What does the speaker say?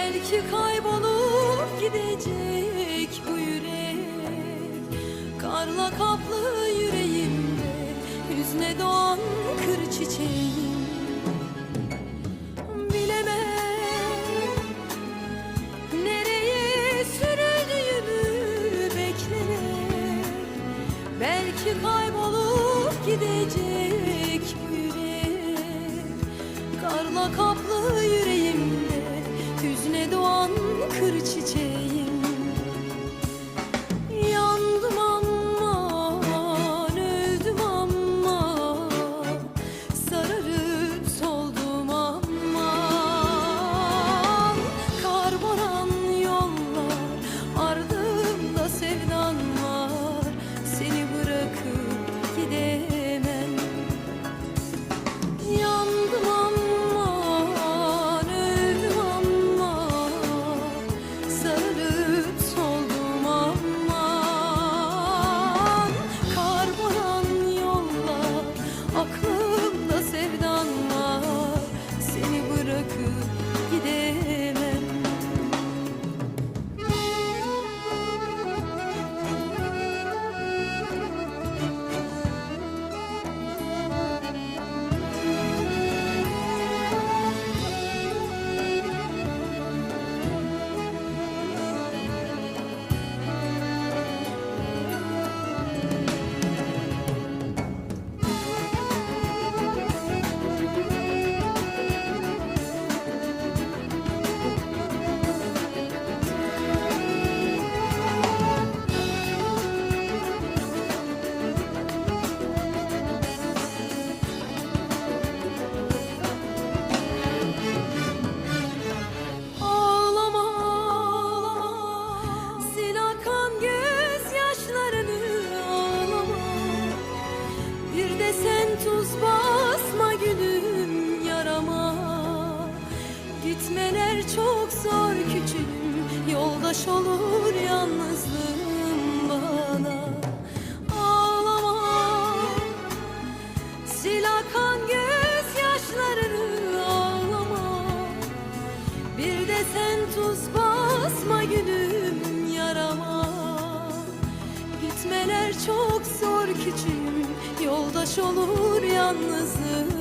Belki kaybolup gidecek bu yürek. Karla kaplı yüreğimde Hüzne doğan kır çiçeğim. Bilemem Nereye sürüldüğümü beklemek Belki kaybolup gidecek bu yürek. Karla kaplı yoldaş olur yalnızlığım bana. Ağlama, sil akan gözyaşlarını ağlama. Bir de sen tuz basma gülüm yarama Gitmeler çok zor küçüğüm Yoldaş olur yalnızlığım